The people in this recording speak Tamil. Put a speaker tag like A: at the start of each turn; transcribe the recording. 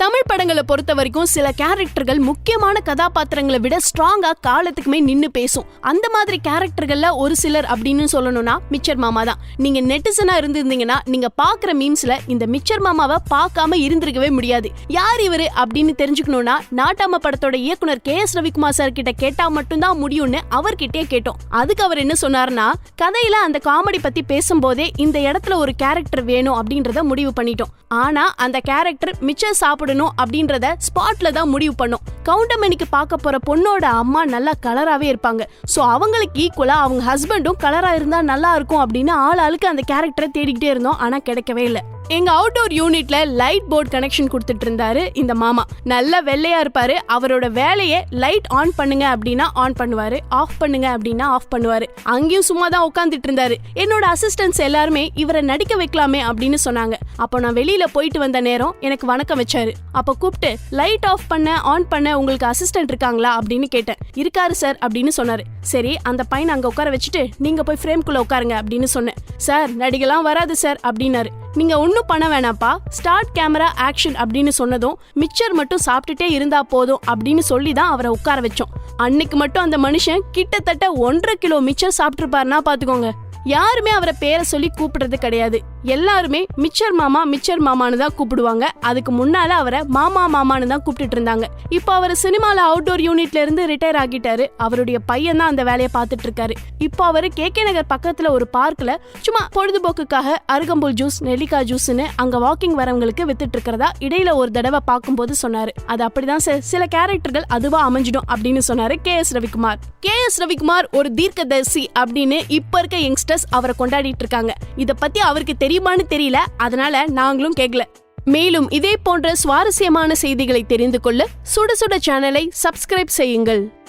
A: தமிழ் படங்களை பொறுத்த வரைக்கும் சில கேரக்டர்கள் முக்கியமான கதாபாத்திரங்களை விட ஸ்ட்ராங்கா காலத்துக்குமே நின்னு பேசும். அந்த மாதிரி கேரக்டர்கள்ல ஒரு சிலர் அப்படின்னு சொல்லணும்னா மிச்சர் மாமா தான். நீங்க நெட்டிசனா இருந்திருந்தீங்கன்னா நீங்க பாக்குற மீம்ஸ்ல இந்த மிச்சர் மாமாவை பார்க்காம இருந்திருக்கவே முடியாது. யார் இவரு அப்படின்னு தெரிஞ்சுக்கணும்னா நாட்டாம படத்தோட இயக்குனர் கே எஸ் ரவிக்குமார் சார் கிட்ட கேட்டா மட்டும்தான் முடியும்னு அவர்கிட்டயே கேட்டோம். அதுக்கு அவர் என்ன சொன்னார்னா கதையில அந்த காமெடி பத்தி பேசும்போதே இந்த இடத்துல ஒரு கேரக்டர் வேணும் அப்படின்றத முடிவு பண்ணிட்டோம். ஆனா அந்த கேரக்டர் மிச்சர் போடணும் அப்படின்றத ஸ்பாட்ல தான் முடிவு பண்ணும். கவுண்டமணிக்கு பார்க்க போற பொண்ணோட அம்மா நல்லா கலராகவே இருப்பாங்க. ஸோ அவங்களுக்கு ஈக்குவலாக அவங்க ஹஸ்பண்டும் கலராக இருந்தால் நல்லா இருக்கும் அப்படின்னு ஆள் ஆளுக்கு அந்த கேரக்டரை தேடிக்கிட்டே இருந்தோம். ஆனால் கிடைக்கவே இல்லை. எங்க அவுட்டோர் யூனிட்ல லைட் போர்டு கனெக்ஷன் கொடுத்துட்டு இருந்தாரு இந்த மாமா. நல்ல வெள்ளையா இருப்பாரு. அவரோட வேலையை லைட் ஆன் பண்ணுங்க அப்படின்னா ஆன் பண்ணுவாரு. ஆஃப் பண்ணுங்க அப்படின்னா ஆஃப் பண்ணுவாரு. அங்கேயும் சும்மா தான் உட்காந்துட்டு இருந்தாரு. என்னோட அசிஸ்டன்ஸ் எல்லாருமே இவரை நடிக்க வைக்கலாமே அப்படின்னு சொன்னாங்க. அப்போ நான் வெளியில போயிட்டு வந்த நேரம் எனக்கு வணக்கம் வச்சாரு. அப்போ கூப்பிட்டு லைட் ஆஃப் பண்ண ஆன் பண்ண உங்களுக்கு அசிஸ்டன்ட் இருக்காங்களா? அப்படின்னு கேட்டேன். இருக்காரு சார் அப்படின்னு சொன்னாரு. சரி அந்த பையனை அங்க உட்கார வச்சுட்டு நீங்க போய் ஃப்ரேம்குள்ள உட்காருங்க அப்படின்னு சொன்னேன். சார் நடிகெல்லாம் வராது சார் அப்படின்னாரு. நீங்க ஒன்றும் பண்ண வேணாப்பா ஸ்டார்ட் கேமரா ஆக்ஷன் அப்படின்னு சொன்னதும் மிச்சர் மட்டும் சாப்பிட்டுட்டே இருந்தா போதும் அப்படின்னு சொல்லி தான் அவரை உட்கார வச்சோம். அன்னைக்கு மட்டும் அந்த மனுஷன் கிட்டத்தட்ட ஒன்றரை கிலோ மிச்சர் சாப்பிட்டுருப்பாருன்னா பாத்துக்கோங்க. யாருமே அவரை பேரை சொல்லி கூப்பிடுறது கிடையாது. எல்லாருமே மிச்சர் மாமா மிச்சர் மாமான்னு தான் கூப்பிடுவாங்க. அதுக்கு முன்னால அவரை மாமா மாமான்னு தான் கூப்பிட்டுட்டு இருந்தாங்க. இப்போ அவர் சினிமால அவுட்டோர் யூனிட்ல இருந்து ரிட்டையர் ஆகிட்டாரு. அவருடைய பையன் தான் அந்த வேலையை பார்த்துட்டு இருக்காரு. இப்போ அவர் கே கே நகர் பக்கத்துல ஒரு பார்க்ல சும்மா பொழுதுபோக்குக்காக அருகம்புல் ஜூஸ் நெல்லிக்காய் ஜூஸ்னு அங்க வாக்கிங் வரவங்களுக்கு வித்துட்டு இருக்கிறதா இடையில ஒரு தடவை பார்க்கும்போது சொன்னாரு. அது அப்படிதான் சார் சில கேரக்டர்கள் அதுவா அமைஞ்சிடும் அப்படின்னு சொன்னாரு K S Ravikumar. K S Ravikumar ஒரு தீர்க்கதரிசி அப்படின்னு இப்ப இருக்க யங்ஸ்டர்ஸ் அவரை கொண்டாடிட்டு இருக்காங்க. இதை பத்தி அவருக்கு தெரியுமான்னு தெரியல. அதனால நாங்களும் கேட்கல மேலும் இதே போன்ற சுவாரஸ்யமான செய்திகளை தெரிந்து கொள்ள சுட சுட சேனலை சப்ஸ்கிரைப் செய்யுங்கள்.